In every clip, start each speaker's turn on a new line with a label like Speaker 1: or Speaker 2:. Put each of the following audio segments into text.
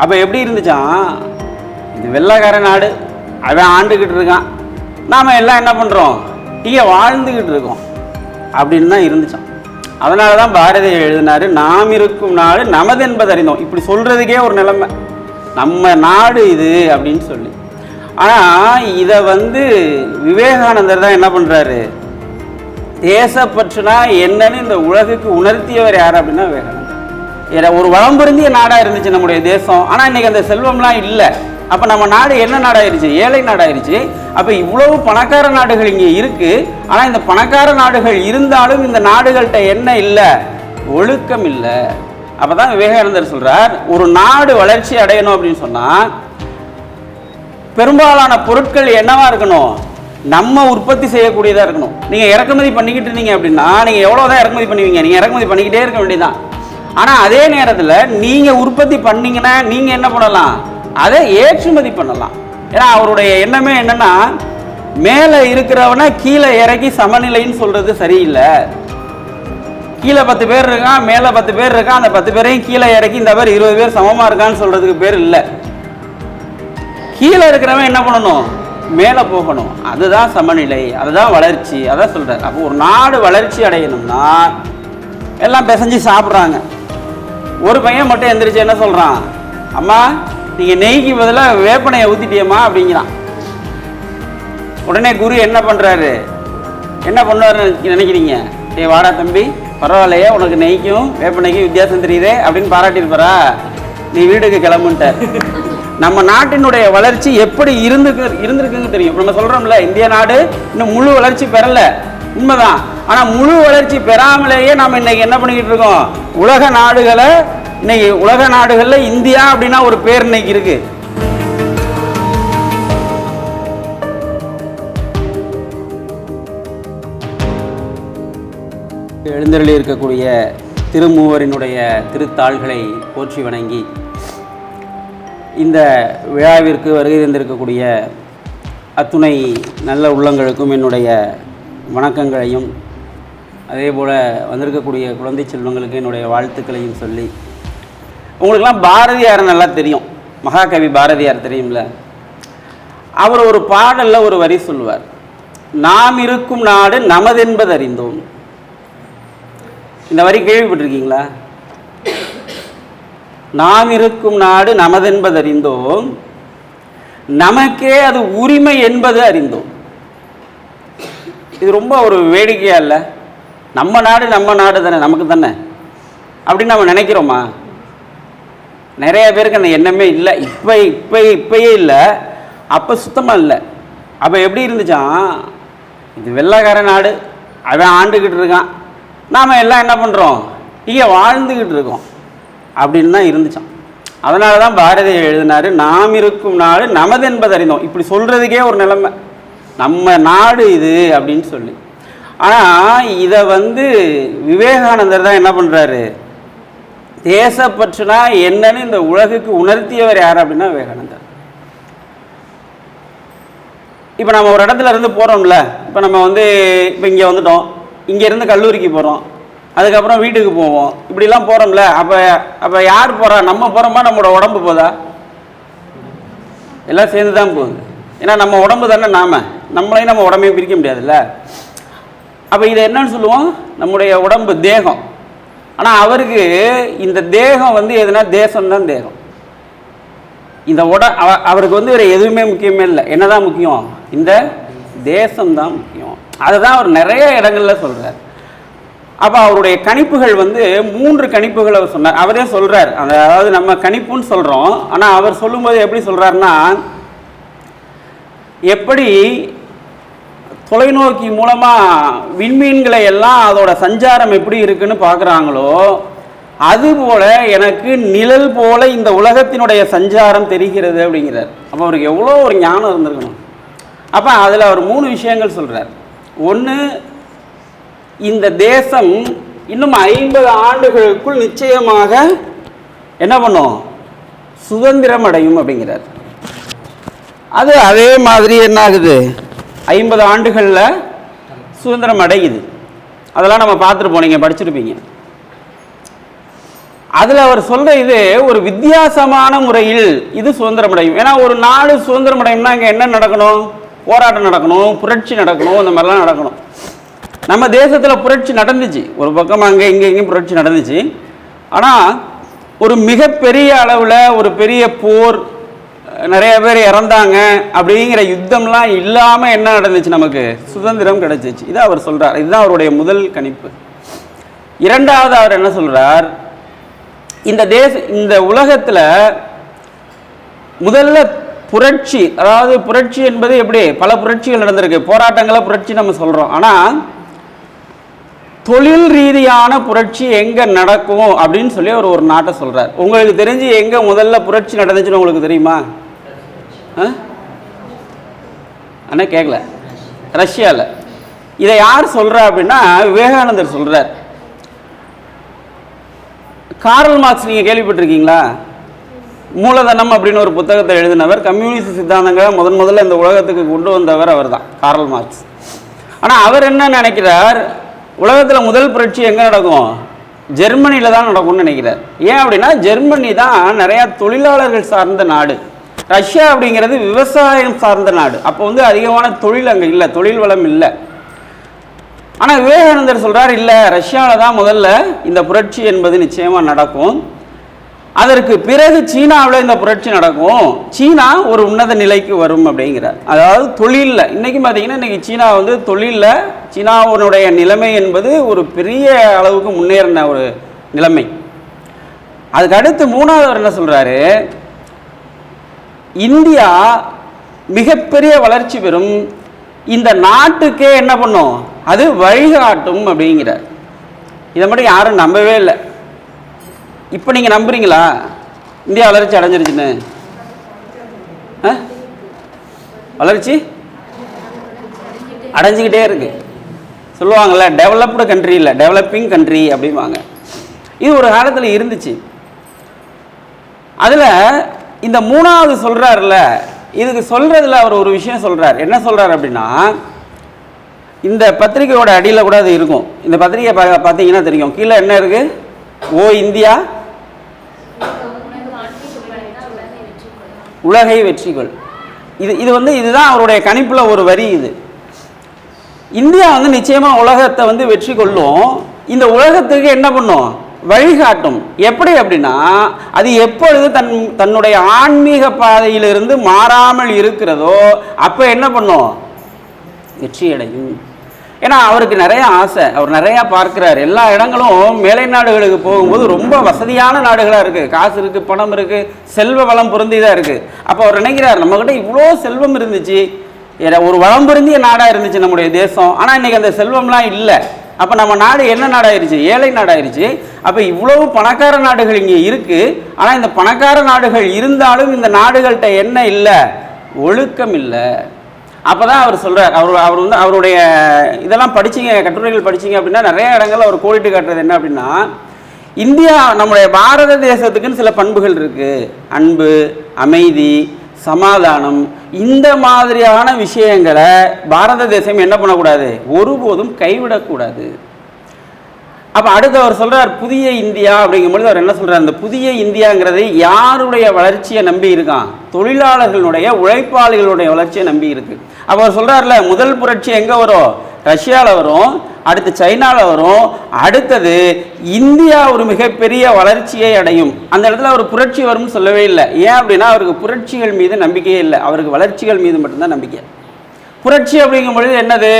Speaker 1: அப்போ எப்படி இருந்துச்சான்? இது வெள்ளைக்கார நாடு. அவன் ஆண்டுக்கிட்டு இருக்கான். நாம் எல்லாம் என்ன பண்ணுறோம் இங்கே வாழ்ந்துக்கிட்டு இருக்கோம். அப்படின்னு தான் இருந்துச்சான். அதனால தான் பாரதியை எழுதினார் நாம் இருக்கும் நாடு நமது என்பது அறிந்தோம். இப்படி சொல்கிறதுக்கே ஒரு நிலைமை. நம்ம நாடு இது அப்படின்னு சொல்லி. ஆனால் இதை வந்து விவேகானந்தர் தான் என்ன பண்ணுறாரு தேசப்பற்றுனா என்னன்னு இந்த உலகுக்கு உணர்த்தியவர் யார் அப்படின்னா விவேகானந்தர். ஒரு வளம் பொருந்திய நாடாக இருந்துச்சு நம்முடைய தேசம். ஆனால் இன்றைக்கி அந்த செல்வம்லாம் இல்லை. அப்போ நம்ம நாடு என்ன நாடாயிருச்சு? ஏழை நாடாயிருச்சு. அப்போ இவ்வளவு பணக்கார நாடுகள் இங்கே இருக்குது ஆனால் இந்த பணக்கார நாடுகள் இருந்தாலும் இந்த நாடுகள்கிட்ட என்ன இல்லை? ஒழுக்கம் இல்லை. அப்போ தான் விவேகானந்தர் சொல்கிறார் ஒரு நாடு வளர்ச்சி அடையணும் அப்படின்னு சொன்னால் பெரும்பாலான பொருட்கள் என்னவாக இருக்கணும்? நம்ம உற்பத்தி செய்யக்கூடியதாக இருக்கணும். நீங்கள் இறக்குமதி பண்ணிக்கிட்டு இருந்தீங்க அப்படின்னா எவ்வளோ தான் இறக்குமதி பண்ணுவீங்க? நீங்கள் இறக்குமதி பண்ணிக்கிட்டே இருக்க வேண்டியதான் ஆனால் அதே நேரத்தில் நீங்கள் உற்பத்தி பண்ணீங்கன்னா நீங்கள் என்ன பண்ணலாம்? அதை ஏற்றுமதி பண்ணலாம். ஏன்னா அவருடைய எண்ணமே என்னன்னா மேலே இருக்கிறவனை கீழே இறக்கி சமநிலைன்னு சொல்கிறது சரியில்லை. கீழே பத்து பேர் இருக்கான் மேலே பத்து பேர் இருக்கான் அந்த பத்து பேரையும் கீழே இறக்கி இந்த பேர் இருபது பேர் சமமாக இருக்கான்னு சொல்கிறதுக்கு பேர் இல்லை. கீழே இருக்கிறவன் என்ன பண்ணணும்? மேலே போகணும். அதுதான் சமநிலை அதுதான் வளர்ச்சி அதான் சொல்கிறார் அப்போ ஒரு நாடு வளர்ச்சி அடையணும்னா எல்லாம் பிசைஞ்சு சாப்பிட்றாங்க. ஒரு பையன் மட்டும் எந்திரிச்சு என்ன சொல்றான்? அம்மா நீங்க நெய்க்கு பதிலாக வேப்பனையை ஊற்றிட்டியம்மா அப்படிங்கிறான். உடனே குரு என்ன பண்றாரு? என்ன பண்ணுவாருன்னு நினைக்கிறீங்க? நீ வாடா தம்பி பரவாயில்லையே உனக்கு நெய்க்கும் வேப்பனைக்கும் வித்தியாசம் தெரியுதே அப்படின்னு பாராட்டியிருப்பாரா? நீ வீடுக்கு கிளம்புன்ட்டார். நம்ம நாட்டினுடைய வளர்ச்சி எப்படி இருந்துக்கு இருந்திருக்குன்னு தெரியும். நம்ம சொல்கிறோம்ல இந்திய நாடு இன்னும் முழு வளர்ச்சி பெறலை. உண்மைதான். ஆனால் முழு வளர்ச்சி பெறாமலேயே நம்ம இன்னைக்கு என்ன பண்ணிக்கிட்டு இருக்கோம்? உலக நாடுகளை இன்னைக்கு உலக நாடுகளில் இந்தியா அப்படின்னா ஒரு பேர் இன்னைக்கு இருக்கு. எழுந்தருளி இருக்கக்கூடிய திருமூவரினுடைய திருத்தாள்களை போற்றி வணங்கி இந்த விழாவிற்கு வருகை தந்திருக்கக்கூடிய அத்துணை நல்ல உள்ளங்களுக்கும் என்னுடைய வணக்கங்களையும் அதே போல் வந்திருக்கக்கூடிய குழந்தை செல்வங்களுக்கு என்னுடைய வாழ்த்துக்களையும் சொல்லி உங்களுக்கெல்லாம் பாரதியார் நல்லா தெரியும். மகாகவி பாரதியார் தெரியும்ல? அவர் ஒரு பாடலில் ஒரு வரி சொல்லுவார். நாம் இருக்கும் நாடு நமதென்பது அறிந்தோம். இந்த வரி கேள்விப்பட்டிருக்கீங்களா? நாம் இருக்கும் நாடு நமதென்பது அறிந்தோம். நமக்கே அது உரிமை என்பது அறிந்தோம். இது ரொம்ப ஒரு வேடிக்கையாக இல்லை? நம்ம நாடு நம்ம நாடு தானே நமக்கு தானே? அப்படின்னு நம்ம நினைக்கிறோமா? நிறைய பேருக்கு அந்த எண்ணமே இல்லை. இப்போ இப்போ இப்பயே இல்லை. அப்போ சுத்தமாக இல்லை. அப்போ எப்படி இருந்துச்சான் இது வெள்ளைக்கார நாடு. அவன் ஆண்டுக்கிட்டு இருக்கான். நாம் எல்லாம் என்ன பண்ணுறோம் இங்கே வாழ்ந்துக்கிட்டு இருக்கோம். அப்படின்னு தான் இருந்துச்சான் அதனால தான் பாரதியை எழுதினாரு நாம் இருக்கும் நாடு நமது என்பது அறிந்தோம். இப்படி சொல்கிறதுக்கே ஒரு நிலைமை. நம்ம நாடு இது அப்படின்னு சொல்லி. ஆனால் இதை வந்து விவேகானந்தர் தான் என்ன பண்ணுறாரு தேசப்பற்றுனா என்னன்னு இந்த உலகுக்கு உணர்த்தியவர் யார் அப்படின்னா விவேகானந்தர். இப்போ நம்ம ஒரு இடத்துல இருந்து போகிறோம்ல இப்போ நம்ம வந்து இப்போ இங்கே வந்துட்டோம் இங்கேருந்து கல்லூரிக்கு போகிறோம் அதுக்கப்புறம் வீட்டுக்கு போவோம் இப்படிலாம் போகிறோம்ல அப்போ அப்போ யார் போகிறா நம்ம போகிறோமா நம்மளோட உடம்பு போதா? எல்லாம் சேர்ந்து தான் போகுது. ஏன்னா நம்ம உடம்பு தானே நாம. நம்மளையும் நம்ம உடம்பையும் பிரிக்க முடியாதுல்ல? அப்போ இதை என்னன்னு சொல்லுவோம்? நம்முடைய உடம்பு தேகம். ஆனால் அவருக்கு இந்த தேகம் வந்து எதுனா தேசம்தான் தேகம். இந்த உட அவ- அவருக்கு வந்து வேறு எதுவுமே முக்கியமே இல்லை. என்னதான் முக்கியம்? இந்த தேசம்தான் முக்கியம். அதுதான் அவர் நிறைய இடங்கள்ல சொல்கிறார் அப்போ அவருடைய கணிப்புகள் வந்து மூன்று கணிப்புகள் அவர் சொன்னார். அவரே சொல்கிறார் அந்த அதாவது நம்ம கணிப்புன்னு சொல்கிறோம் ஆனால் அவர் சொல்லும்போது எப்படி சொல்கிறாருன்னா எப்படி தொலைநோக்கி மூலமாக விண்மீன்களை எல்லாம் அதோட சஞ்சாரம் எப்படி இருக்குன்னு பார்க்குறாங்களோ அதுபோல எனக்கு நிழல் போல இந்த உலகத்தினுடைய சஞ்சாரம் தெரிகிறது அப்படிங்கிறார். அப்போ அவருக்கு எவ்வளோ ஒரு ஞானம் இருந்திருக்கணும். அப்போ அதில் அவர் மூணு விஷயங்கள் சொல்கிறார் ஒன்று இந்த தேசம் இன்னும் ஐம்பது ஆண்டுகளுக்குள் நிச்சயமாக என்ன பண்ணும்? சுதந்திரம் அடையும் அப்படிங்கிறார். அது அதே மாதிரி என்ன ஆகுது? ஐம்பது ஆண்டுகளில் சுதந்திரம் அடையுது. அதெல்லாம் நம்ம பார்த்துருப்போம் நீங்கள் படிச்சிருப்பீங்க. அதில் அவர் சொல்ற இது ஒரு வித்தியாசமான முறையில் இது சுதந்திரம் அடையும். ஏன்னா ஒரு நாடு சுதந்திரம் அடையும்னா அங்கே என்ன நடக்கணும்? போராட்டம் நடக்கணும் புரட்சி நடக்கணும் இந்த மாதிரிலாம் நடக்கணும். நம்ம தேசத்தில் புரட்சி நடந்துச்சு. ஒரு பக்கம் அங்கே இங்கே இங்கேயும் புரட்சி நடந்துச்சு. ஆனால் ஒரு மிகப்பெரிய அளவில் ஒரு பெரிய போர் நிறைய பேர் இறந்தாங்க அப்படிங்கிற யுத்தம்லாம் இல்லாமல் என்ன நடந்துச்சு நமக்கு? சுதந்திரம் கிடச்சிச்சு. இதை அவர் சொல்கிறார் இதுதான் அவருடைய முதல் கணிப்பு. இரண்டாவது அவர் என்ன சொல்கிறார் இந்த தேச இந்த உலகத்தில் முதல்ல புரட்சி அதாவது புரட்சி என்பது எப்படி? பல புரட்சிகள் நடந்திருக்கு. போராட்டங்களை புரட்சி நம்ம சொல்கிறோம் ஆனால் தொழில் ரீதியான புரட்சி எங்கே நடக்கும் அப்படின்னு சொல்லி அவர் ஒரு நாட்டை சொல்கிறார் உங்களுக்கு தெரிஞ்சு எங்கே முதல்ல புரட்சி நடந்துச்சுன்னு உங்களுக்கு தெரியுமா? அண்ணா கேட்கல ரஷ்யாவில் இதை யார் சொல்கிறா அப்படின்னா விவேகானந்தர் சொல்கிறார் கார்ல் மார்க்ஸ் நீங்கள் கேள்விப்பட்டிருக்கீங்களா? மூலதனம் அப்படின்னு ஒரு புத்தகத்தை எழுதினவர் கம்யூனிஸ்ட் சித்தாந்தங்களை முதன் முதல்ல இந்த உலகத்துக்கு கொண்டு வந்தவர் அவர் தான் கார்ல் மார்க்ஸ். ஆனால் அவர் என்ன நினைக்கிறார்? உலகத்தில் முதல் புரட்சி எங்கே நடக்கும்? ஜெர்மனியில் தான் நடக்கும்னு நினைக்கிறார். ஏன் அப்படின்னா ஜெர்மனி தான் நிறையா தொழிலாளர்கள் சார்ந்த நாடு. ரஷ்யா அப்படிங்கிறது விவசாயம் சார்ந்த நாடு. அப்போ வந்து அதிகமான தொழில் அங்கே இல்லை தொழில் வளம் இல்லை. ஆனால் விவேகானந்தர் சொல்கிறார் இல்லை ரஷ்யாவில் தான் முதல்ல இந்த புரட்சி என்பது நிச்சயமாக நடக்கும். அதற்கு பிறகு சீனாவில் இந்த புரட்சி நடக்கும். சீனா ஒரு உன்னத நிலைக்கு வரும் அப்படிங்கிறார். அதாவது தொழிலில் இன்றைக்கும் பார்த்தீங்கன்னா இன்றைக்கி சீனா வந்து தொழிலில் சீனாவுடைய நிலைமை என்பது ஒரு பெரிய அளவுக்கு முன்னேறின ஒரு நிலைமை. அதுக்கு அடுத்து மூணாவது அவர் என்ன சொல்கிறாரு இந்தியா மிகப்பெரிய வளர்ச்சி பெறும். இந்த நாட்டுக்கே என்ன பண்ணும்? அது வழிகாட்டும் அப்படிங்கிறார். இதை மட்டும் யாரும் நம்பவே இல்லை. இப்போ நீங்கள் நம்புறீங்களா? இந்தியா வளர்ச்சி அடைஞ்சிருச்சுன்னு. ஆ? வளர்ச்சி அடைஞ்சிக்கிட்டே இருக்கு. சொல்லுவாங்கள்ல டெவலப்டு கண்ட்ரி இல்லை டெவலப்பிங் கண்ட்ரி அப்படிம்பாங்க. இது ஒரு காலத்தில் இருந்துச்சு. அதில் இந்த மூணாவது சொல்கிறாருல்ல இதுக்கு சொல்கிறதுல அவர் ஒரு விஷயம் சொல்கிறார் என்ன சொல்கிறார் அப்படின்னா இந்த பத்திரிக்கையோட அடியில் கூட அது இருக்கும். இந்த பத்திரிக்கை பா பார்த்தீங்கன்னா தெரியும். கீழே என்ன இருக்கு? Oh India. உலகை வெற்றிகள். இது இது வந்து இதுதான் அவருடைய கணிப்பில் ஒரு வரி இது. இந்தியா வந்து நிச்சயமாக உலகத்தை வந்து வெற்றி கொள்ளும் இந்த உலகத்துக்கு என்ன பண்ணும்? வழிகாட்டும். எப்படி அப்படின்னா அது எப்பொழுது தன் தன்னுடைய ஆன்மீக பாதையிலிருந்து மாறாமல் இருக்கிறதோ அப்போ என்ன பண்ணும்? வெற்றி அடையும் ஏன்னா அவருக்கு நிறைய ஆசை. அவர் நிறையா பார்க்குறாரு. எல்லா இடங்களும் மேலை நாடுகளுக்கு போகும்போது ரொம்ப வசதியான நாடுகளாக இருக்குது காசு இருக்குது பணம் இருக்குது செல்வ வளம் பொருந்திதான் இருக்குது அப்போ அவர் நினைக்கிறார் நம்மக்கிட்ட இவ்வளோ செல்வம் இருந்துச்சு. ஏன்னா ஒரு வளம் பொருந்திய நாடாக இருந்துச்சு நம்முடைய தேசம். ஆனால் இன்றைக்கி அந்த செல்வம்லாம் இல்லை. அப்போ நம்ம நாடு என்ன நாடாயிருச்சு? ஏழை நாடாயிருச்சு. அப்போ இவ்வளவு பணக்கார நாடுகள் இங்கே இருக்குது ஆனால் இந்த பணக்கார நாடுகள் இருந்தாலும் இந்த நாடுகள்கிட்ட என்ன இல்லை? ஒழுக்கம் இல்லை. அப்பதான் அவர் சொல்கிறார் அவர் அவர் வந்து அவருடைய இதெல்லாம் படிச்சீங்க கட்டுரைகள் படிச்சீங்க அப்படின்னா நிறைய இடங்கள்ல அவர் கோடிட்டு காட்டுறது என்ன அப்படின்னா இந்தியா நம்முடைய பாரத தேசத்துக்குன்னு சில பண்புகள் இருக்குது அன்பு அமைதி சமாதானம். இந்த மாதிரியான விஷயங்களை பாரத தேசம் என்ன பண்ணக்கூடாது? ஒருபோதும் கைவிடக்கூடாது. அப்போ அடுத்து அவர் சொல்கிறார் புதிய இந்தியா அப்படிங்கும்பொழுது அவர் என்ன சொல்கிறார் அந்த புதிய இந்தியாங்கிறது யாருடைய வளர்ச்சியை நம்பி இருக்கான் தொழிலாளர்களுடைய உழைப்பாளிகளுடைய வளர்ச்சியை நம்பி இருக்கு. அப்போ அவர் சொல்றாருல முதல் புரட்சி எங்க வரும்? ரஷ்யால வரும். அடுத்து சைனாவில் வரும். அடுத்தது இந்தியா ஒரு மிகப்பெரிய வளர்ச்சியை அடையும். அந்த இடத்துல அவர் புரட்சி வரும்னு சொல்லவே இல்லை. ஏன் அப்படின்னா அவருக்கு புரட்சிகள் மீது நம்பிக்கையே இல்லை. அவருக்கு வளர்ச்சிகள் மீது மட்டும்தான் நம்பிக்கை. புரட்சி அப்படிங்கும் பொழுது என்னது?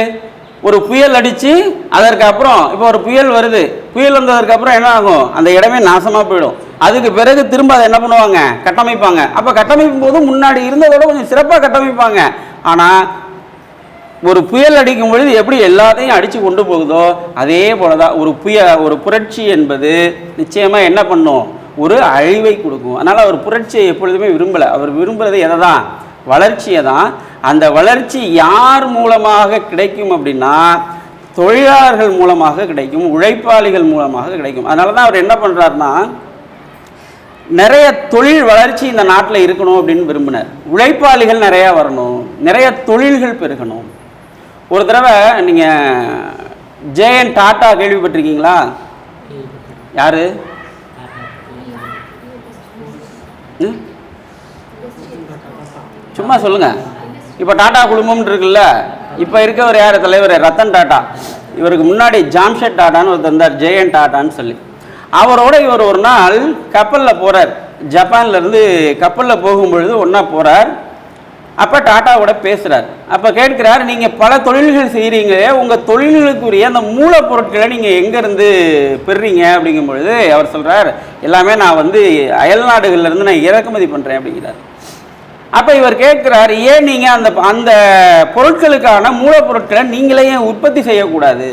Speaker 1: ஒரு புயல் அடித்து அதற்கு அப்புறம் இப்போ ஒரு புயல் வருது. புயல் வந்ததற்கு அப்புறம் என்ன ஆகும்? அந்த இடமே நாசமாக போயிடும். அதுக்கு பிறகு திரும்ப அதை என்ன பண்ணுவாங்க? கட்டமைப்பாங்க. அப்போ கட்டமைக்கும் போது முன்னாடி இருந்ததோட கொஞ்சம் சிறப்பாக கட்டமைப்பாங்க. ஆனால் ஒரு புயல் அடிக்கும் பொழுது எப்படி எல்லாத்தையும் அடித்து கொண்டு போகுதோ அதே போலதான் ஒரு புய ஒரு புரட்சி என்பது நிச்சயமாக என்ன பண்ணும்? ஒரு அழிவை கொடுக்கும். அதனால் அவர் புரட்சியை எப்பொழுதுமே விரும்பலை. அவர் விரும்புறது எதை தான் வளர்ச்சியை தான் அந்த வளர்ச்சி யார் மூலமாக கிடைக்கும் அப்படின்னா தொழிலாளர்கள் மூலமாக கிடைக்கும் உழைப்பாளிகள் மூலமாக கிடைக்கும். அதனால தான் அவர் என்ன பண்ணுறாருன்னா நிறைய தொழில் வளர்ச்சி இந்த நாட்டில் இருக்கணும் அப்படின்னு விரும்பினார். உழைப்பாளிகள் நிறையா வரணும். நிறைய தொழில்கள் பெருகணும். ஒரு தடவை நீங்கள் ஜேஎன் டாட்டா கேள்விப்பட்டிருக்கீங்களா? யாரு? ம்? சும்மா சொல்லுங்க. இப்போ டாடா குழுமம்னு இருக்குல்ல இப்போ இருக்கவர் யார்? தலைவர் ரத்தன் டாட்டா. இவருக்கு முன்னாடி ஜாம்ஷெட் டாட்டான்னு ஒருத்தர் இருந்தார் ஜெயன் டாட்டான்னு சொல்லி. அவரோட இவர் ஒரு நாள் கப்பலில் போகிறார் ஜப்பான்லேருந்து கப்பலில் போகும்பொழுது ஒன்றா போகிறார் அப்போ டாட்டாவோட பேசுகிறார் அப்போ கேட்கிறார் நீங்கள் பல தொழில்கள் செய்கிறீங்க உங்கள் தொழில்களுக்குரிய அந்த மூலப்பொருட்களை நீங்கள் எங்கேருந்து பெறுறீங்க அப்படிங்கும் பொழுது அவர் சொல்கிறார் எல்லாமே நான் வந்து அயல் நாடுகள்லேருந்து நான் இறக்குமதி பண்ணுறேன் அப்படிங்கிறார். அப்போ இவர் கேட்கிறார் ஏன் நீங்கள் அந்த அந்த பொருட்களுக்கான மூலப்பொருட்களை நீங்களே ஏன் உற்பத்தி செய்யக்கூடாது?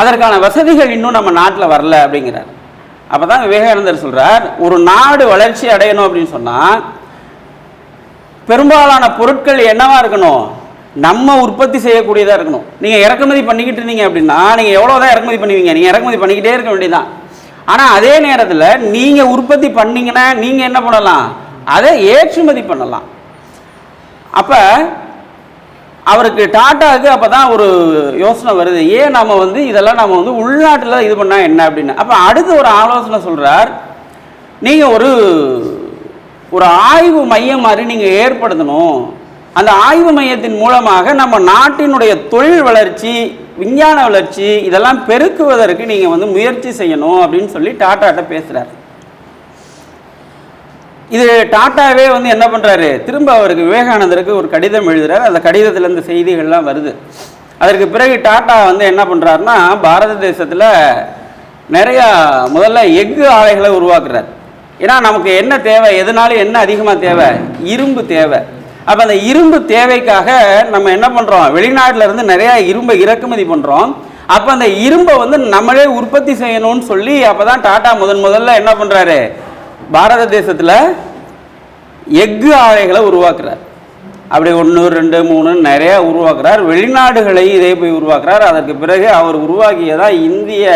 Speaker 1: அதற்கான வசதிகள் இன்னும் நம்ம நாட்டில் வரல அப்படிங்கிறார். அப்போ தான் விவேகானந்தர் சொல்கிறார் ஒரு நாடு வளர்ச்சி அடையணும் அப்படின்னு சொன்னால் பெரும்பாலான பொருட்கள் என்னவா இருக்கணும்? நம்ம உற்பத்தி செய்யக்கூடியதாக இருக்கணும். நீங்கள் இறக்குமதி பண்ணிக்கிட்டு இருந்தீங்க அப்படின்னா நீங்கள் எவ்வளோ தான் இறக்குமதி பண்ணுவீங்க? நீங்கள் இறக்குமதி பண்ணிக்கிட்டே இருக்க வேண்டியதான் ஆனால் அதே நேரத்தில் நீங்கள் உற்பத்தி பண்ணிங்கன்னா நீங்கள் என்ன பண்ணலாம்? அதை ஏற்றுமதி பண்ணலாம். அப்போ அவருக்கு டாட்டாவுக்கு அப்போ தான் ஒரு யோசனை வருது. ஏன் நம்ம வந்து இதெல்லாம் நம்ம வந்து உள்நாட்டில் இது பண்ணால் என்ன அப்படின்னு? அப்போ அடுத்து ஒரு ஆலோசனை சொல்கிறார் நீங்கள் ஒரு ஒரு ஆய்வு மையம் மாதிரி நீங்கள் ஏற்படுத்தணும். அந்த ஆய்வு மையத்தின் மூலமாக நம்ம நாட்டினுடைய தொழில் வளர்ச்சி விஞ்ஞான வளர்ச்சி இதெல்லாம் பெருக்குவதற்கு நீங்கள் வந்து முயற்சி செய்யணும் அப்படின்னு சொல்லி டாட்டாட்ட பேசுகிறார் இது டாட்டாவே வந்து என்ன பண்ணுறாரு திரும்ப அவருக்கு விவேகானந்தருக்கு ஒரு கடிதம் எழுதுகிறார் அந்த கடிதத்தில் இந்த செய்திகள்லாம் வருது. அதற்கு பிறகு டாட்டா வந்து என்ன பண்ணுறாருன்னா பாரத தேசத்தில் நிறையா முதல்ல எஃகு ஆலைகளை உருவாக்குறார். ஏன்னா நமக்கு என்ன தேவை எதனாலும் என்ன அதிகமாக தேவை? இரும்பு தேவை. அப்போ அந்த இரும்பு தேவைக்காக நம்ம என்ன பண்ணுறோம் வெளிநாட்டில் இருந்து நிறையா இரும்பை இறக்குமதி பண்ணுறோம் அப்போ அந்த இரும்பை வந்து நம்மளே உற்பத்தி செய்யணும்னு சொல்லி அப்போ தான் டாட்டா முதன் முதல்ல என்ன பண்ணுறாரு பாரத தேசத்தில் எஃகு ஆலைகளை உருவாக்குறார். அப்படி ஒன்று ரெண்டு மூணு நிறையா உருவாக்குறார். வெளிநாடுகளையும் இதே போய் உருவாக்குறார். அதற்கு பிறகு அவர் உருவாக்கியதான் இந்திய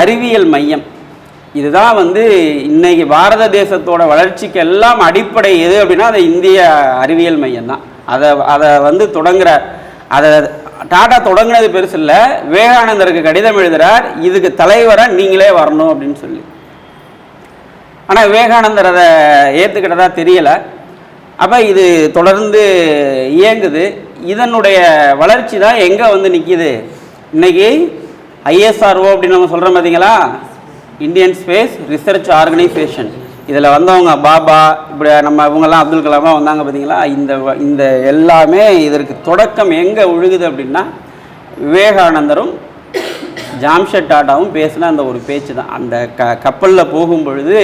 Speaker 1: அறிவியல் மையம். இதுதான் வந்து இன்னைக்கு பாரத தேசத்தோட வளர்ச்சிக்கு எல்லாம் அடிப்படை எது அப்படின்னா அது இந்திய அறிவியல் மையம் தான். அதை அதை வந்து தொடங்குற அதை டாடா தொடங்கினது பெருசு இல்லை. விவேகானந்தருக்கு கடிதம் எழுதுறார் இதுக்கு தலைவராக நீங்களே வரணும் அப்படின்னு சொல்லி. ஆனால் விவேகானந்தர் அதை ஏற்றுக்கிட்டதா தெரியலை. அப்போ இது தொடர்ந்து இயங்குது. இதனுடைய வளர்ச்சி தான் எங்கே வந்து நிற்கிது இன்னைக்கு ஐஎஸ்ஆர்ஓ அப்படின்னு நம்ம சொல்கிறோம் பார்த்தீங்களா இந்தியன் ஸ்பேஸ் ரிசர்ச் ஆர்கனைசேஷன் இதில் வந்தவங்க பாபா இப்படி நம்ம இவங்கெல்லாம் அப்துல் கலாமாக வந்தாங்க பார்த்தீங்களா இந்த வ- இந்த எல்லாமே இதற்கு தொடக்கம் எங்கே ஒழுகுது அப்படின்னா விவேகானந்தரும் ஜாம்ஷெட் டாட்டாவும் பேசின அந்த ஒரு பேச்சு தான் அந்த க கப்பலில் போகும் பொழுது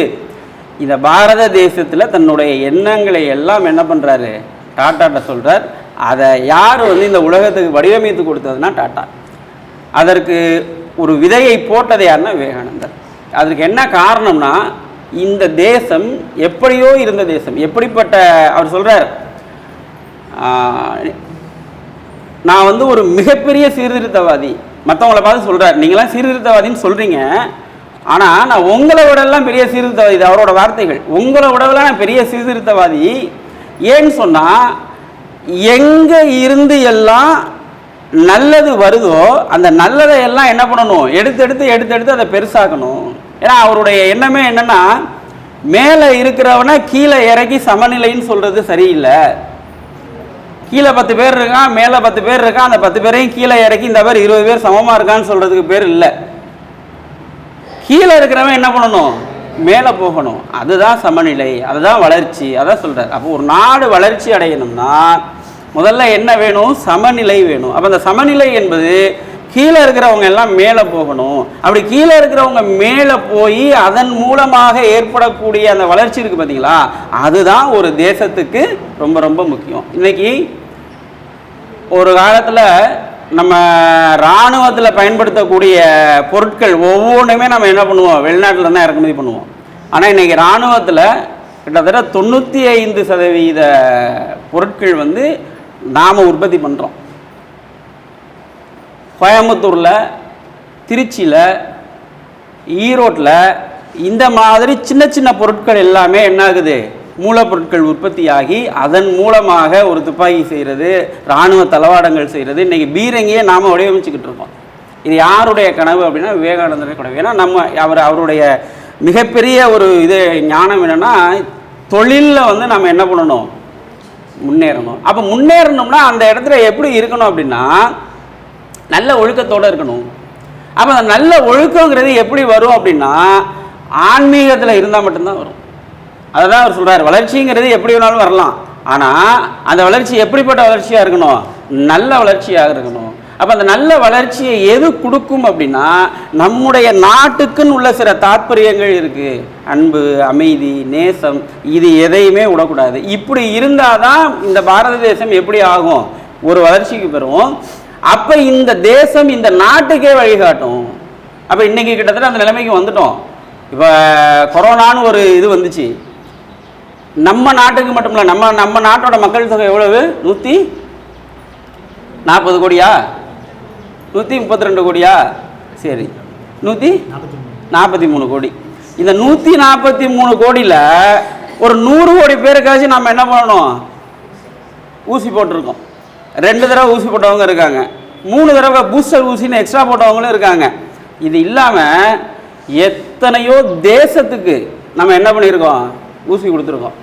Speaker 1: இந்த பாரத தேசத்தில் தன்னுடைய எண்ணங்களை எல்லாம் என்ன பண்ணுறாரு டாட்டாட்ட சொல்கிறார் அதை யார் வந்து இந்த உலகத்துக்கு வடிவமைத்து கொடுத்ததுன்னா டாட்டா. அதற்கு ஒரு விதையை போட்டது யாருன்னா விவேகானந்தர். அதற்கு என்ன காரணம்னா இந்த தேசம் எப்படியோ இருந்த தேசம். எப்படிப்பட்ட அவர் சொல்கிறார் நான் வந்து ஒரு மிகப்பெரிய சீர்திருத்தவாதி. மற்றவங்கள பார்த்து சொல்கிறார் நீங்களாம் சீர்திருத்தவாதின்னு சொல்கிறீங்க ஆனால் நான் உங்களை விடலாம் பெரிய சீர்திருத்தவாதி. இது அவரோட வார்த்தைகள். உங்களை விடலாம் நான் பெரிய சீர்திருத்தவாதி. ஏன்னு சொன்னால் எங்கே இருந்து எல்லாம் நல்லது வருதோ அந்த நல்லதை எல்லாம் என்ன பண்ணணும்? எடுத்து எடுத்து எடுத்து எடுத்து அதை பெருசாக்கணும். ஏன்னா அவருடைய எண்ணமே என்னன்னா மேலே இருக்கிறவனை கீழே இறக்கி சமநிலைன்னு சொல்கிறது சரியில்லை. கீழே பத்து பேர் இருக்கான் மேலே பத்து பேர் இருக்கான் அந்த பத்து பேரையும் கீழே இறக்கி இந்த பேர் இருபது பேர் சமமாக இருக்கான்னு சொல்கிறதுக்கு பேர் இல்லை. கீழே இருக்கிறவன் என்ன பண்ணணும்? மேலே போகணும். அதுதான் சமநிலை அதுதான் வளர்ச்சி அதான் சொல்கிறார் அப்போ ஒரு நாடு வளர்ச்சி அடையணும்னா முதல்ல என்ன வேணும்? சமநிலை வேணும். அப்போ அந்த சமநிலை என்பது கீழே இருக்கிறவங்க எல்லாம் மேலே போகணும். அப்படி கீழே இருக்கிறவங்க மேலே போய் அதன் மூலமாக ஏற்படக்கூடிய அந்த வளர்ச்சி இருக்குது பார்த்தீங்களா? அதுதான் ஒரு தேசத்துக்கு ரொம்ப ரொம்ப முக்கியம். இன்னைக்கு ஒரு காலத்தில் நம்ம இராணுவத்தில் பயன்படுத்தக்கூடிய பொருட்கள் ஒவ்வொன்றுமே நம்ம என்ன பண்ணுவோம்? வெளிநாட்டில் தான் இறக்குமதி பண்ணுவோம். ஆனால் இன்றைக்கி இராணுவத்தில் கிட்டத்தட்ட தொண்ணூற்றி ஐந்து சதவீத பொருட்கள் வந்து நாம் உற்பத்தி பண்ணுறோம் கோயம்புத்தூரில் திருச்சியில் ஈரோட்டில் இந்த மாதிரி சின்ன சின்ன பொருட்கள் எல்லாமே என்ன ஆகுது மூலப்பொருட்கள் உற்பத்தியாகி அதன் மூலமாக ஒரு துப்பாக்கி செய்கிறது இராணுவ தளவாடங்கள் செய்கிறது இன்றைக்கி பீரங்கியை நாம் வடிவமைச்சுக்கிட்டு இருக்கோம். இது யாருடைய கனவு அப்படின்னா விவேகானந்தருடைய கனவு. ஏன்னா நம்ம அவர் அவருடைய மிகப்பெரிய ஒரு இது ஞானம் என்னன்னா தொழிலில் வந்து நம்ம என்ன பண்ணணும்? முன்னேறணும். அப்போ முன்னேறணும்னா அந்த இடத்துல எப்படி இருக்கணும் அப்படின்னா நல்ல ஒழுக்கத்தோடு இருக்கணும். அப்போ அந்த நல்ல ஒழுக்கங்கிறது எப்படி வரும் அப்படின்னா ஆன்மீகத்தில் இருந்தால் மட்டும்தான் வரும். அதை தான் அவர் சொல்கிறார் வளர்ச்சிங்கிறது எப்படி வேணாலும் வரலாம். ஆனால் அந்த வளர்ச்சி எப்படிப்பட்ட வளர்ச்சியாக இருக்கணும்? நல்ல வளர்ச்சியாக இருக்கணும். அப்போ அந்த நல்ல வளர்ச்சியை எது கொடுக்கும் அப்படின்னா நம்முடைய நாட்டுக்குன்னு உள்ள சில தாற்பயங்கள் இருக்குது அன்பு அமைதி நேசம் இது எதையுமே விடக்கூடாது. இப்படி இருந்தால் தான் இந்த பாரத தேசம் எப்படி ஆகும்? ஒரு வளர்ச்சிக்கு பெறும். அப்போ இந்த தேசம் இந்த நாட்டுக்கே வழிகாட்டும். அப்போ இன்னைக்கு கிட்டத்தட்ட அந்த நிலைமைக்கு வந்துட்டோம். இப்போ கொரோனான்னு ஒரு இது வந்துச்சு. நம்ம நாட்டுக்கு மட்டும் இல்லை நம்ம நம்ம நாட்டோட மக்கள் தொகை எவ்வளவு? நூற்றி நாற்பது கோடியா? நூற்றி முப்பத்தி ரெண்டு கோடியா? சரி. நூற்றி நாற்பத்தி மூணு கோடி. இந்த நூற்றி நாற்பத்தி மூணு கோடியில் ஒரு நூறு கோடி பேருக்காச்சும் நம்ம என்ன பண்ணணும்? ஊசி போட்டிருக்கோம். ரெண்டு தடவை ஊசி போட்டவங்க இருக்காங்க. மூணு தடவை பூஸ்டர் ஊசின்னு எக்ஸ்ட்ரா போட்டவங்களும் இருக்காங்க. இது இல்லாமல் எத்தனையோ தேசத்துக்கு நம்ம என்ன பண்ணியிருக்கோம்? ஊசி கொடுத்துருக்கோம்.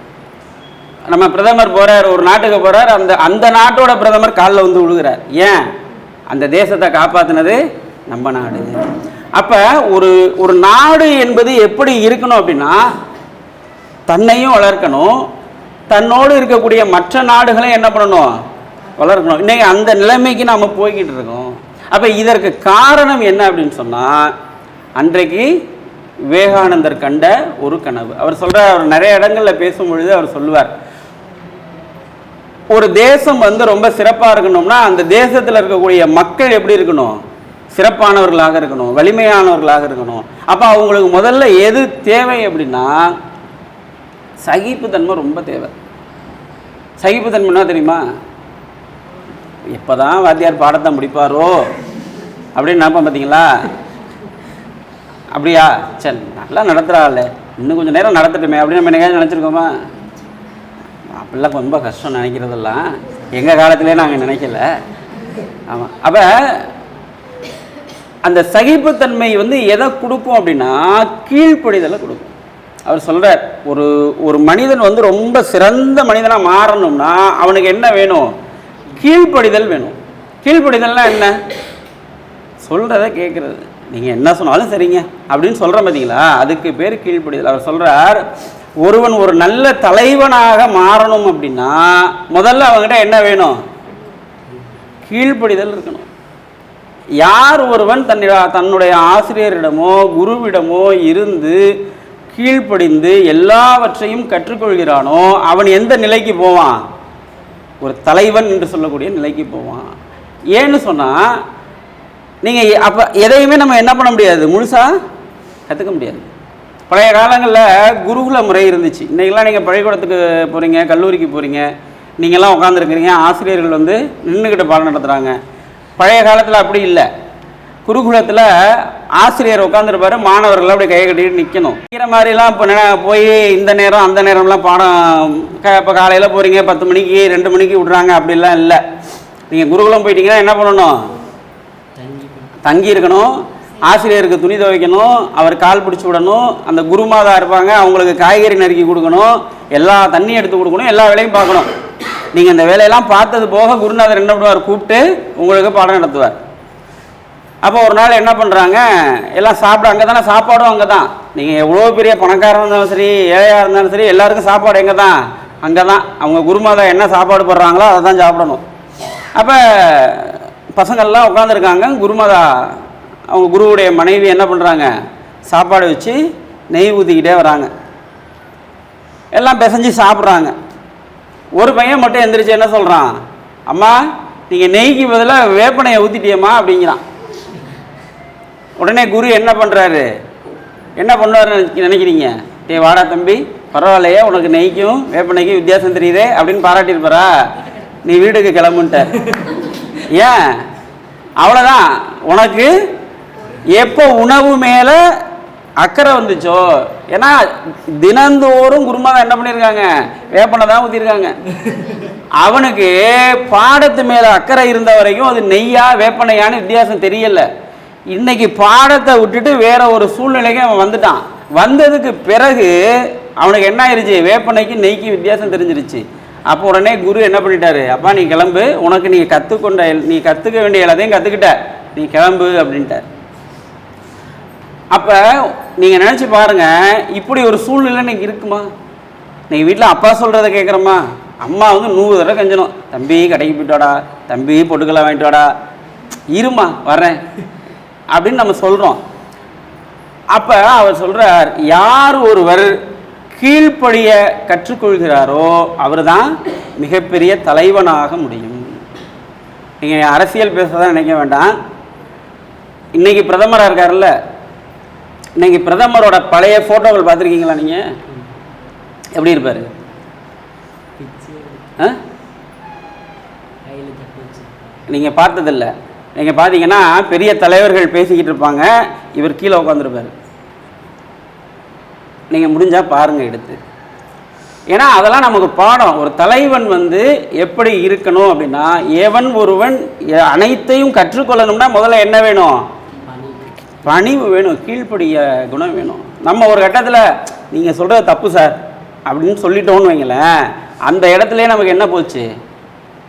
Speaker 1: நம்ம பிரதமர் போகிறார் ஒரு நாட்டுக்கு போகிறார் அந்த அந்த நாட்டோட பிரதமர் காலில் வந்து விழுகிறார் ஏன்? அந்த தேசத்தை காப்பாற்றினது நம்ம நாடு. அப்போ ஒரு ஒரு நாடு என்பது எப்படி இருக்கணும் அப்படின்னா தன்னையும் வளர்க்கணும். தன்னோடு இருக்கக்கூடிய மற்ற நாடுகளையும் என்ன பண்ணணும்? வளர்க்கணும் இன்னைக்கு அந்த நிலைமைக்கு நாம் போய்கிட்டு இருக்கோம். அப்போ இதற்கு காரணம் என்ன அப்படின்னு சொன்னால் அன்றைக்கு விவேகானந்தர் கண்ட ஒரு கனவு. அவர் சொல்கிறார் அவர் நிறைய இடங்களில் பேசும்பொழுது அவர் சொல்லுவார் ஒரு தேசம் வந்து ரொம்ப சிறப்பாக இருக்கணும்னா அந்த தேசத்தில் இருக்கக்கூடிய மக்கள் எப்படி இருக்கணும்? சிறப்பானவர்களாக இருக்கணும் வலிமையானவர்களாக இருக்கணும். அப்போ அவங்களுக்கு முதல்ல எது தேவை அப்படின்னா சகிப்புத்தன்மை ரொம்ப தேவை. சகிப்புத்தன்மைன்னா தெரியுமா? இப்போ தான் வாத்தியார் பாடத்தை முடிப்பாரோ? அப்படின்னு நினைப்போம் பார்த்தீங்களா அப்படியா? சரி நல்லா நடத்துகிறாள் இன்னும் கொஞ்சம் நேரம் நடத்தட்டுமே. அப்படின்னு நம்ம என்னைக்காவது நினச்சிருக்கோமா? அப்படிலாம் ரொம்ப கஷ்டம் நினைக்கிறதெல்லாம் எங்கள் காலத்திலே நாங்கள் நினைக்கல. ஆமாம் அப்போ அந்த சகிப்புத்தன்மை வந்து எதை கொடுக்கும் அப்படின்னா கீழ்ப்படிதலை கொடுக்கும். அவர் சொல்கிறார் ஒரு ஒரு மனிதன் வந்து ரொம்ப சிறந்த மனிதனாக மாறணும்னா அவனுக்கு என்ன வேணும்? கீழ்ப்படிதல் வேணும். கீழ்ப்படிதல்னால் என்ன? சொல்கிறத கேட்குறது நீங்கள் என்ன சொன்னாலும் சரிங்க. அப்படின்னு சொல்கிற பார்த்தீங்களா அதுக்கு பேர் கீழ்ப்படிதல். அவர் சொல்கிறார் ஒருவன் ஒரு நல்ல தலைவனாக மாறணும் அப்படின்னா முதல்ல அவங்ககிட்ட என்ன வேணும்? கீழ்ப்படிதல் இருக்கணும். யார் ஒருவன் தன்னுடைய தன்னுடைய ஆசிரியரிடமோ குருவிடமோ இருந்து கீழ்ப்படிந்து எல்லாவற்றையும் கற்றுக்கொள்கிறானோ அவன் எந்த நிலைக்கு போவான்? ஒரு தலைவன் என்று சொல்லக்கூடிய நிலைக்கு போவான். ஏன்னு சொன்னால் நீங்கள் அப்போ எதையுமே நம்ம என்ன பண்ண முடியாது? முழுசாக கற்றுக்க முடியாது. பழைய காலங்களில் குருகுல முறை இருந்துச்சு. இன்றைக்கெல்லாம் நீங்கள் பள்ளிக்கூடத்துக்கு போகிறீங்க கல்லூரிக்கு போகிறீங்க நீங்கள்லாம் உட்காந்துருக்கிறீங்க ஆசிரியர்கள் வந்து நின்றுக்கிட்டு பாடம் நடத்துகிறாங்க பழைய காலத்தில் அப்படி இல்லை. குருகுலத்தில் ஆசிரியர் உட்காந்துருப்பாரு மாணவர்கள் அப்படி கையை கட்டிட்டு நிற்கணும் நிற்கிற மாதிரிலாம் இப்போ போய் இந்த நேரம் அந்த நேரம்லாம் பாடம் க இப்போ காலையில் போகிறீங்க பத்து மணிக்கு ரெண்டு மணிக்கு விட்றாங்க அப்படிலாம் இல்லை. நீங்கள் குருகுலம் போயிட்டீங்கன்னா என்ன பண்ணணும்? தங்கி இருக்கணும். ஆசிரியருக்கு துணி துவைக்கணும் அவர் கால் பிடிச்சி விடணும். அந்த குருமாதா இருப்பாங்க அவங்களுக்கு காய்கறி நறுக்கி கொடுக்கணும். எல்லா தண்ணி எடுத்து கொடுக்கணும் எல்லா வேலையும் பார்க்கணும். நீங்கள் இந்த வேலையெல்லாம் பார்த்தது போக குருநாதர் என்ன பண்ணுவார்? கூப்பிட்டு உங்களுக்கு பாடம் நடத்துவார். அப்போ ஒரு நாள் என்ன பண்ணுறாங்க எல்லாம் சாப்பிட அங்கே தானே சாப்பாடும் அங்கே தான். நீங்கள் எவ்வளோ பெரிய பணக்காரன் இருந்தாலும் சரி ஏழையாக இருந்தாலும் சரி எல்லாருக்கும் சாப்பாடு எங்கே தான்? அங்கே தான். அவங்க குருமாதா என்ன சாப்பாடு போடுறாங்களோ அதை தான் சாப்பிடணும். அப்போ பசங்கள்லாம் உட்காந்துருக்காங்க குருமாதா அவங்க குருவுடைய மனைவி என்ன பண்ணுறாங்க சாப்பாடு வச்சு நெய் ஊற்றிக்கிட்டே வராங்க. எல்லாம் பிசைஞ்சு சாப்பிட்றாங்க. ஒரு பையன் மட்டும் எந்திரிச்சு என்ன சொல்கிறான் அம்மா நீங்கள் நெய்க்கு பதிலாக வேப்பனையை ஊற்றிட்டியம்மா அப்படிங்கிறான். உடனே குரு என்ன பண்ணுறாரு என்ன பண்ணுவார் நினைக்கிறீங்க? டே வாடா தம்பி பரவாயில்லையே உனக்கு நெய்க்கும் வேப்பனைக்கும் வித்தியாசம் தெரியுதே அப்படின்னு பாராட்டியிருப்பாரா? நீ வீட்டுக்கு கிளம்புன்ட்ட ஏன்? அவ்வளோதான் உனக்கு எப்போ உணவு மேலே அக்கறை வந்துச்சோ? ஏன்னா தினந்தோறும் குருமா தான் என்ன பண்ணியிருக்காங்க? வேப்பனை தான் ஊற்றிருக்காங்க அவனுக்கு பாடத்து மேலே அக்கறை இருந்த வரைக்கும் அது நெய்யா வேப்பனையான்னு வித்தியாசம் தெரியலை. இன்னைக்கு பாடத்தை விட்டுட்டு வேற ஒரு சூழ்நிலைக்கு அவன் வந்துட்டான். வந்ததுக்கு பிறகு அவனுக்கு என்ன ஆயிடுச்சு வேப்பனைக்கு நெய்க்கு வித்தியாசம் தெரிஞ்சிருச்சு. அப்போ உடனே குரு என்ன பண்ணிட்டாரு? அப்பா நீ கிளம்பு. உனக்கு நீ கற்றுக்கொண்ட நீ கற்றுக்க வேண்டிய எல்லாத்தையும் கற்றுக்கிட்ட நீ கிளம்பு அப்படின்ட்டார். அப்போ நீங்கள் நினச்சி பாருங்க இப்படி ஒரு சூழ்நிலை இன்னைக்கு இருக்குமா? நீங்கள் வீட்டில் அப்பா சொல்கிறத கேட்குறோமா அம்மா வந்து நூறு தடவை கெஞ்சணும். தம்பி கடைக்கு போயிட்டு வாடா. தம்பி பொட்டுக்கெல்லாம் வாங்கிட்டு வாடா. இருமா வர்றேன். அப்படின்னு நம்ம சொல்கிறோம் அப்போ அவர் சொல்கிறார் யார் ஒருவர் கீழ்ப்படிய கற்றுக்கொள்கிறாரோ அவர்தான் மிகப்பெரிய தலைவனாக முடியும். நீங்கள் அரசியல் பேசுறதா நினைக்க வேண்டாம். இன்னைக்கு பிரதமராக இருக்காருல்ல? இன்னைக்கு பிரதமரோட பழைய ஃபோட்டோகள் பார்த்துருக்கீங்களா நீங்கள் எப்படி இருப்பார்? நீங்கள் பார்த்ததில்ல. நீங்கள் பார்த்தீங்கன்னா பெரிய தலைவர்கள் பேசிக்கிட்டு இருப்பாங்க. இவர் கீழே உட்காந்துருப்பார் நீங்கள் முடிஞ்சால் பாருங்கள் எடுத்து. ஏன்னா அதெல்லாம் நமக்கு பாடம். ஒரு தலைவன் வந்து எப்படி இருக்கணும் அப்படின்னா எவன் ஒருவன் அனைத்தையும் கற்றுக்கொள்ளணும்னா முதல்ல என்ன வேணும்? பணிவு வேணும். கீழ்ப்படிய குணம் வேணும். நம்ம ஒரு கட்டத்தில் நீங்கள் சொல்கிறது தப்பு சார். அப்படின்னு சொல்லிட்டோம்னு வைங்களேன் அந்த இடத்துலயே நமக்கு என்ன போச்சு?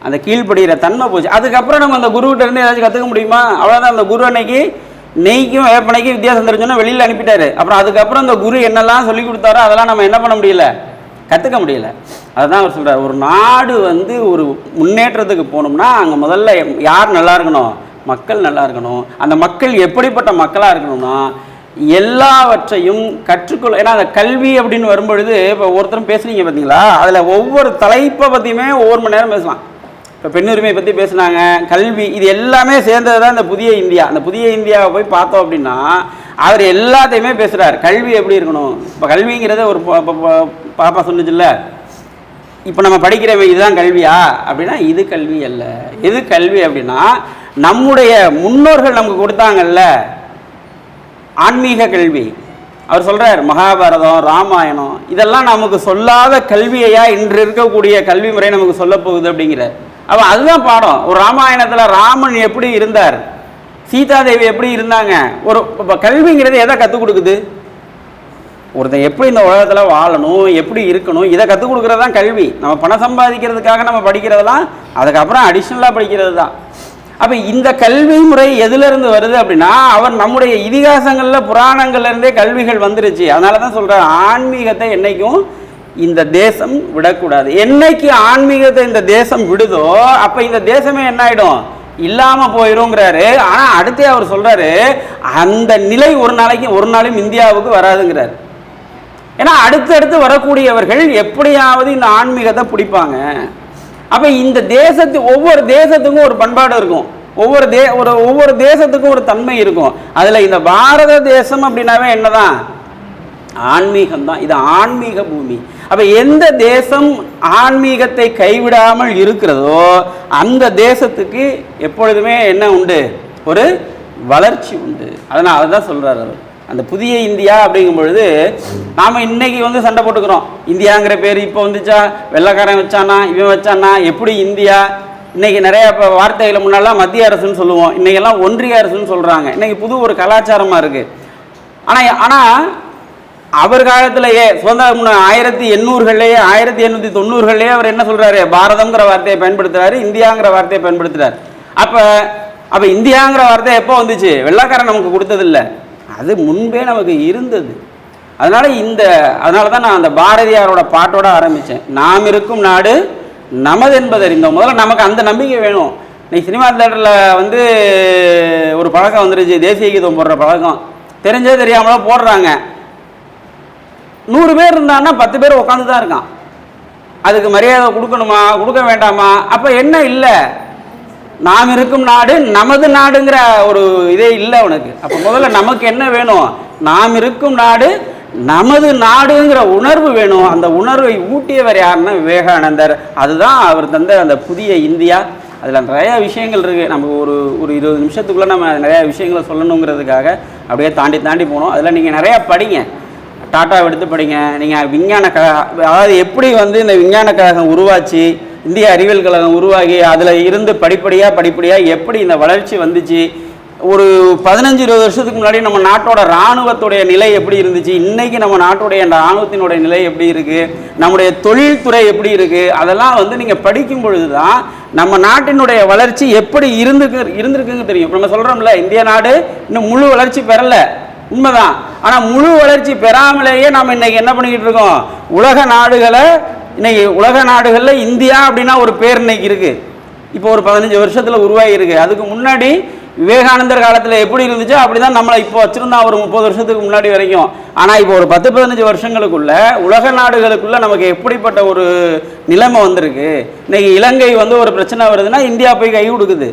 Speaker 1: அந்த கீழ்ப்படுகிற தன்மை போச்சு. அதுக்கப்புறம் நம்ம அந்த குருக்கிட்ட இருந்து ஏதாச்சும் கற்றுக்க முடியுமா? அவ்வளோதான் அந்த குரு அன்னைக்கு நெய்க்கும் வேப்பனைக்கும் வித்தியாசம் தெரிஞ்சோன்னா வெளியில் அனுப்பிட்டாரு. அப்புறம் அதுக்கப்புறம் அந்த குரு என்னெல்லாம் சொல்லி கொடுத்தாரோ அதெல்லாம் நம்ம என்ன பண்ண முடியல? கற்றுக்க முடியல. அதுதான் அவர் சொல்கிறார் ஒரு நாடு வந்து ஒரு முன்னேற்றத்துக்கு போகணும்னா அங்கே முதல்ல யார் நல்லா இருக்கணும்? மக்கள் நல்லா இருக்கணும். அந்த மக்கள் எப்படிப்பட்ட மக்களாக இருக்கணும்னா எல்லாவற்றையும் கற்றுக்கொள்ள ஏன்னா அந்த கல்வி அப்படின்னு வரும்பொழுது இப்போ ஒருத்தரும் பேசுனீங்க பார்த்தீங்களா அதில் ஒவ்வொரு தலைப்பை பற்றியுமே ஒவ்வொரு மணி நேரம் பேசலாம். இப்போ பெண்ணுரிமை பற்றி பேசுனாங்க. கல்வி இது எல்லாமே சேர்ந்தது தான் இந்த புதிய இந்தியா. அந்த புதிய இந்தியாவை போய் பார்த்தோம் அப்படின்னா அவர் எல்லாத்தையுமே பேசுகிறார் கல்வி எப்படி இருக்கணும்? இப்போ கல்விங்கிறத ஒரு பாப்பா சொல்லுச்சுல்ல இப்போ நம்ம படிக்கிற இதுதான் கல்வியா? அப்படின்னா இது கல்வி அல்ல. எது கல்வி அப்படின்னா நம்முடைய முன்னோர்கள் நமக்கு கொடுத்தாங்கல்ல ஆன்மீக கல்வி. அவர் சொல்கிறார் மகாபாரதம் ராமாயணம் இதெல்லாம் நமக்கு சொல்லாத கல்வியையா இன்று இருக்கக்கூடிய கல்வி முறை நமக்கு சொல்லப்போகுது அப்படிங்கிறார். அப்போ அதுதான் பாடம். ஒரு ராமாயணத்தில் ராமன் எப்படி இருந்தார்? சீதாதேவி எப்படி இருந்தாங்க? ஒரு இப்போ கல்விங்கிறது எதை கற்றுக் கொடுக்குது? ஒருத்தன் எப்படி இந்த உலகத்தில் வாழணும் எப்படி இருக்கணும் இதை கற்றுக் கொடுக்குறது தான் கல்வி. நம்ம பணம் சம்பாதிக்கிறதுக்காக நம்ம படிக்கிறதெல்லாம் அதுக்கப்புறம் அடிஷ்னலாக படிக்கிறது தான். அப்போ இந்த கல்வி முறை எதிலிருந்து வருது அப்படின்னா அவர் நம்முடைய இதிகாசங்களில் புராணங்கள்லேருந்தே கல்விகள் வந்துருச்சு. அதனால தான் சொல்கிறார் ஆன்மீகத்தை என்றைக்கும் இந்த தேசம் விடக்கூடாது. என்னைக்கு ஆன்மீகத்தை இந்த தேசம் விடுதோ அப்போ இந்த தேசமே என்ன ஆயிடும் இல்லாம போயிருங்கிறாரு. ஆனா அடுத்தே அவர் சொல்றாரு அந்த நிலை ஒரு நாளைக்கு ஒரு நாளும் இந்தியாவுக்கு வராதுங்கிறார். ஏன்னா அடுத்தடுத்து வரக்கூடியவர்கள் எப்படியாவது இந்த ஆன்மீகத்தை பிடிப்பாங்க. அப்ப இந்த தேசத்து ஒவ்வொரு தேசத்துக்கும் ஒரு பண்பாடு இருக்கும். ஒவ்வொரு தே ஒரு ஒவ்வொரு தேசத்துக்கும் ஒரு தன்மை இருக்கும். அதுல இந்த பாரத தேசம் அப்படின்னாவே என்னதான்? ஆன்மீகம் தான் இது ஆன்மீக பூமி. அப்ப எந்த தேசம் ஆன்மீகத்தை கைவிடாமல் இருக்கிறதோ அந்த தேசத்துக்கு எப்பொழுதுமே என்ன உண்டு? ஒரு வளர்ச்சி உண்டு. அதனால் அதுதான் சொல்றாரு அவர். அந்த புதிய இந்தியா அப்படிங்கும் பொழுது நாம இன்னைக்கு வந்து சண்டை போட்டுக்கிறோம். இந்தியாங்கிற பேர் இப்போ வந்துச்சா? வெள்ளைக்காரன் வச்சானா? இவன் வச்சானா? எப்படி இந்தியா? இன்னைக்கு நிறைய இப்போ வார்த்தைகளை முன்னாலாம் மத்திய அரசுன்னு சொல்லுவோம். இன்னைக்கெல்லாம் ஒன்றிய அரசுன்னு சொல்றாங்க. இன்னைக்கு புது ஒரு கலாச்சாரமா இருக்கு. ஆனா ஆனா அவர் காலத்திலேயே சுதந்திரம் ஆயிரத்தி எண்ணூறுகள்லேயே ஆயிரத்தி எண்ணூற்றி தொண்ணூறுகள்லேயே அவர் என்ன சொல்றாரு? பாரதம்ங்கிற வார்த்தையை பயன்படுத்துறாரு இந்தியாங்கிற வார்த்தையை பயன்படுத்துறாரு. அப்ப அப்ப இந்தியாங்கிற வார்த்தை எப்போ வந்துச்சு? வெள்ளாக்காரன் நமக்கு கொடுத்ததில்ல. அது முன்பே நமக்கு இருந்தது. அதனால இந்த அதனால தான் நான் அந்த பாரதியாரோட பாட்டோட ஆரம்பித்தேன் நாம் இருக்கும் நாடு நமது என்பது அறிந்தோம். முதல்ல நமக்கு அந்த நம்பிக்கை வேணும். இன்னைக்கு சினிமா தேட்டரில் வந்து ஒரு பழக்கம் வந்துருச்சு. தேசிய கீதம் போடுற பழக்கம். தெரிஞ்சே தெரியாமலோ போடுறாங்க. நூறு பேர் இருந்தான்னா பத்து பேர் உட்காந்து தான் இருக்கான். அதுக்கு மரியாதை கொடுக்கணுமா? கொடுக்க வேண்டாமா? அப்போ என்ன இல்லை? நாம் இருக்கும் நாடு நமது நாடுங்கிற ஒரு இதே இல்லை உனக்கு. அப்போ முதல்ல நமக்கு என்ன வேணும்? நாம் இருக்கும் நாடு நமது நாடுங்கிற உணர்வு வேணும். அந்த உணர்வை ஊட்டியவர் யாருன்னா விவேகானந்தர். அதுதான் அவர் தந்த அந்த புதிய இந்தியா. அதில் நிறையா விஷயங்கள் இருக்குது நம்ம ஒரு ஒரு இருபது நிமிஷத்துக்குள்ளே நம்ம நிறையா விஷயங்களை சொல்லணுங்கிறதுக்காக அப்படியே தாண்டி தாண்டி போனோம். அதில் நீங்கள் நிறையா படிங்க. டாட்டா எடுத்து படிங்க. நீங்கள் விஞ்ஞான க அதாவது எப்படி வந்து இந்த விஞ்ஞான கழகம் உருவாச்சு இந்திய அறிவியல் கழகம் உருவாகி அதில் இருந்து படிப்படியாக படிப்படியாக எப்படி இந்த வளர்ச்சி வந்துச்சு ஒரு பதினஞ்சு இருபது வருஷத்துக்கு முன்னாடி நம்ம நாட்டோட இராணுவத்துடைய நிலை எப்படி இருந்துச்சு இன்னைக்கு நம்ம நாட்டுடைய இராணுவத்தினுடைய நிலை எப்படி இருக்குது நம்முடைய தொழில்துறை எப்படி இருக்குது அதெல்லாம் வந்து நீங்கள் படிக்கும் பொழுது தான் நம்ம நாட்டினுடைய வளர்ச்சி எப்படி இருந்துக்கு இருந்திருக்குங்க தெரியும். நம்ம சொல்கிறோம்ல இந்திய நாடு இன்னும் முழு வளர்ச்சி பெறலை. உண்மைதான். ஆனால் முழு வளர்ச்சி பெறாமலேயே நம்ம இன்றைக்கி என்ன பண்ணிக்கிட்டு இருக்கோம்? உலக நாடுகளை இன்றைக்கி உலக நாடுகளில் இந்தியா அப்படின்னா ஒரு பேர் இன்னைக்கு இருக்குது இப்போ ஒரு பதினஞ்சு வருஷத்தில் உருவாகியிருக்கு. அதுக்கு முன்னாடி விவேகானந்தர் காலத்தில் எப்படி இருந்துச்சோ அப்படிதான் நம்மளை இப்போ வச்சுருந்தா ஒரு முப்பது வருஷத்துக்கு முன்னாடி வரைக்கும். ஆனால் இப்போ ஒரு பத்து பதினஞ்சு வருஷங்களுக்குள்ள உலக நாடுகளுக்குள்ளே நமக்கு எப்படிப்பட்ட ஒரு நிலைமை வந்திருக்கு? இன்றைக்கி இலங்கை வந்து ஒரு பிரச்சனை வருதுன்னா இந்தியா போய் கை கொடுக்குது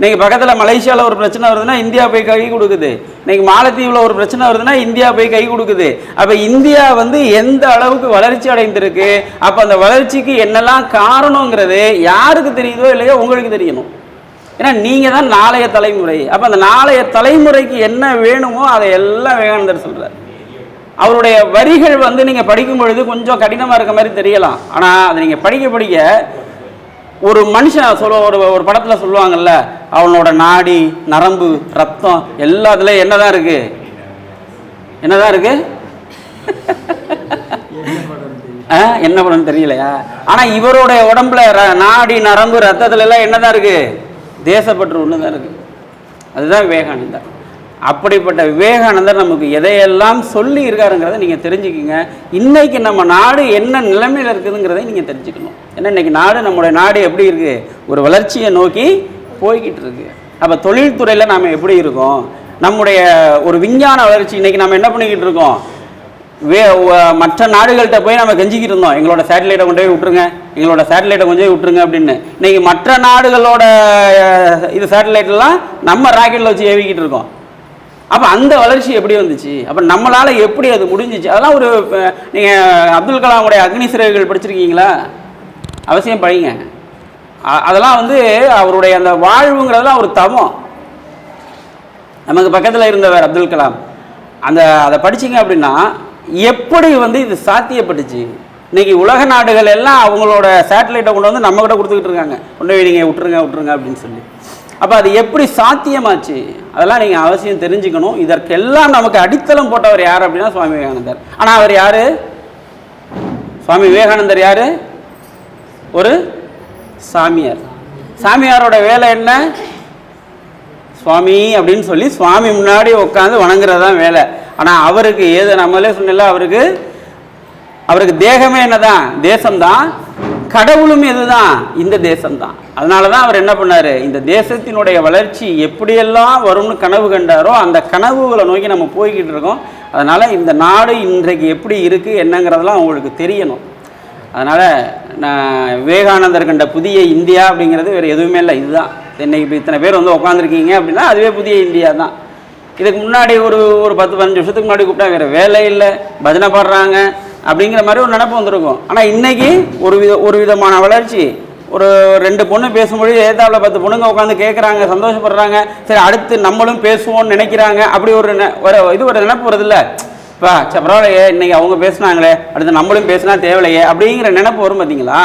Speaker 1: இன்னைக்கு பக்கத்தில் மலேசியாவில் ஒரு பிரச்சனை வருதுன்னா இந்தியா போய் கை கொடுக்குது. இன்னைக்கு மாலத்தீவில் ஒரு பிரச்சனை வருதுன்னா இந்தியா போய் கை கொடுக்குது. அப்போ இந்தியா வந்து எந்த அளவுக்கு வளர்ச்சி அடைந்திருக்கு? அப்போ அந்த வளர்ச்சிக்கு என்னெல்லாம் காரணங்கிறது யாருக்கு தெரியுதோ இல்லையோ உங்களுக்கு தெரியணும். ஏன்னா நீங்கள் தான் நாளைய தலைமுறை. அப்போ அந்த நாளைய தலைமுறைக்கு என்ன வேணுமோ அதை எல்லாம் விவேகானந்தர் சொல்கிறார் அவருடைய வரிகள் வந்து நீங்கள் படிக்கும் பொழுது கொஞ்சம் கடினமாக இருக்க மாதிரி தெரியலாம். ஆனால் அதை நீங்கள் படிக்க படிக்க ஒரு மனுஷன் சொல்ல ஒரு ஒரு படத்தில் சொல்லுவாங்கல்ல அவனோட நாடி நரம்பு ரத்தம் எல்லாத்துலேயும் என்னதான் இருக்குது என்னதான் இருக்குது ஆ, என்ன படம் தெரியலையா? ஆனால் இவருடைய உடம்புல ர- நாடி நரம்பு ரத்தத்துல எல்லாம் என்னதான் இருக்குது தேசப்பற்று ஒன்று தான் இருக்குது அதுதான் விவேகானந்தர் அப்படிப்பட்ட விவேகானந்தர் நமக்கு எதையெல்லாம் சொல்லி இருக்காருங்கிறத நீங்கள் தெரிஞ்சுக்கிங்க. இன்னைக்கு நம்ம நாடு என்ன நிலைமையில் இருக்குதுங்கிறதை நீங்கள் தெரிஞ்சுக்கணும். ஏன்னா இன்னைக்கு நாடு நம்மளுடைய நாடு எப்படி இருக்குது ஒரு வளர்ச்சியை நோக்கி போய்கிட்டு இருக்கு. அப்போ தொழில்துறையில் நாம் எப்படி இருக்கோம்? நம்முடைய ஒரு விஞ்ஞான வளர்ச்சி இன்னைக்கு நம்ம என்ன பண்ணிக்கிட்டு இருக்கோம்? வே மற்ற நாடுகள்கிட்ட போய் நம்ம கெஞ்சிக்கிட்டு இருந்தோம். எங்களோட சேட்டலைட்டை கொண்டு போய் விட்டுருங்க. எங்களோட சேட்டலைட்டை கொஞ்சம் போய் விட்டுருங்க அப்படின்னு. இன்றைக்கி மற்ற நாடுகளோட இது சேட்டலைட்லாம் நம்ம ராக்கெட்டில் வச்சு ஏவிக்கிட்டு இருக்கோம். அப்போ அந்த வளர்ச்சி எப்படி வந்துச்சு? அப்போ நம்மளால் எப்படி அது முடிஞ்சிச்சு? அதெல்லாம் ஒரு நீங்கள் அப்துல் கலாமுடைய அக்னி சிறகுகள் படிச்சிருக்கீங்களா? அவசியம் படிங்க. அதெல்லாம் வந்து அவருடைய அந்த வாழ்வுங்கிறதெல்லாம் ஒரு தவம். நமக்கு பக்கத்தில் இருந்தவர் அப்துல் கலாம். அந்த அதை படிச்சீங்க அப்படின்னா எப்படி வந்து இது சாத்தியப்பட்டுச்சு? இன்னைக்கு உலக நாடுகள் எல்லாம் அவங்களோட சேட்டலைட்டை கொண்டு வந்து நம்ம கிட்ட கொடுத்துக்கிட்டு இருக்காங்க. கொண்டு போய் நீங்கள் விட்டுருங்க விட்டுருங்க அப்படின்னு சொல்லி. அப்போ அது எப்படி சாத்தியமாச்சு? அதெல்லாம் நீங்கள் அவசியம் தெரிஞ்சுக்கணும். இதற்கெல்லாம் நமக்கு அடித்தளம் போட்டவர் யார் அப்படின்னா சுவாமி விவேகானந்தர். ஆனால் அவர் யார்? சுவாமி விவேகானந்தர் யார்? ஒரு சாமியார். சாமியாரோட வேலை என்ன? சுவாமி அப்படின்னு சொல்லி சுவாமி முன்னாடி உட்காந்து வணங்குறது தான் வேலை. ஆனால் அவருக்கு ஏது நம்மளே சொன்னல அவருக்கு அவருக்கு தேகமே என்னதான்? தேசம்தான். கடவுளும் இதுதான் இந்த தேசம்தான். அதனால தான் அவர் என்ன பண்ணார்? இந்த தேசத்தினுடைய வளர்ச்சி எப்படியெல்லாம் வரும்னு கனவு கண்டாரோ அந்த கனவுகளை நோக்கி நம்ம போய்கிட்டு இருக்கோம். அதனால் இந்த நாடு இன்றைக்கு எப்படி இருக்குது என்னங்கிறதெல்லாம் உங்களுக்கு தெரியணும். அதனால் நான் விவேகானந்தர் கண்ட புதிய இந்தியா அப்படிங்கிறது வேறு எதுவுமே இல்லை இதுதான். இன்னைக்கு இப்போ இத்தனை பேர் வந்து உட்காந்துருக்கீங்க அப்படின்னா அதுவே புதிய இந்தியா தான் இதுக்கு முன்னாடி ஒரு ஒரு பத்து பதினஞ்சு வருஷத்துக்கு முன்னாடி கூப்பிட்டா வேறு வேலை இல்லை. பஜனை பாடுறாங்க. அப்படிங்கிற மாதிரி ஒரு நினப்பு வந்திருக்கும். ஆனால் இன்னைக்கு ஒரு வித ஒரு விதமான வளர்ச்சி. ஒரு ரெண்டு பொண்ணு பேசும்பொழுது ஏதாவில் பத்து பொண்ணுங்க உட்காந்து கேட்குறாங்க சந்தோஷப்படுறாங்க. சரி அடுத்து நம்மளும் பேசுவோம்னு நினைக்கிறாங்க. அப்படி ஒரு ஒரு இது ஒரு நினப்பு வருதுல்ல. இப்போ சரி பரவாயில்லையே இன்னைக்கு அவங்க பேசுனாங்களே அடுத்து நம்மளும் பேசினா தேவையில்லையே அப்படிங்கிற நினைப்பு வரும் பார்த்தீங்களா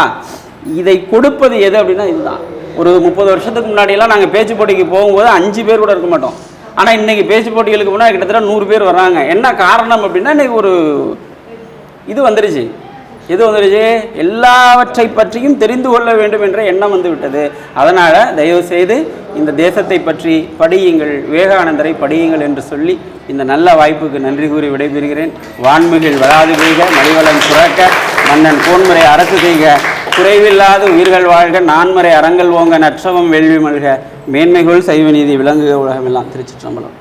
Speaker 1: இதை கொடுப்பது எது அப்படின்னா இதுதான். ஒரு முப்பது வருஷத்துக்கு முன்னாடியெல்லாம் நாங்கள் பேச்சு போட்டிக்கு போகும்போது அஞ்சு பேர் கூட இருக்க மாட்டோம். ஆனால் இன்னைக்கு பேச்சு போட்டிகளுக்கு முன்னாடி கிட்டத்தட்ட நூறு பேர் வர்றாங்க. என்ன காரணம் அப்படின்னா இன்னைக்கு ஒரு இது வந்துடுச்சு இது வந்துடுச்சு எல்லாவற்றை பற்றியும் தெரிந்து கொள்ள வேண்டும் என்ற எண்ணம் வந்துவிட்டது. அதனால் தயவு செய்து இந்த தேசத்தை பற்றி படியுங்கள் விவேகானந்தரை படியுங்கள் என்று சொல்லி இந்த நல்ல வாய்ப்புக்கு நன்றி கூறி விடைபெறுகிறேன். வான்மிகில் வராது பெய்க மலிவளம் சுரக்க மன்னன் போன்முறை அரசு செய்க. குறைவில்லாத உயிர்கள் வாழ்க நான்மறை அறங்கள் ஓங்க நற்றவம் வேள்வி மல்க. மேன்மைகள் சைவ நீதி விளங்குக உலகமெல்லாம். திருச்சிற்றம்பலம்.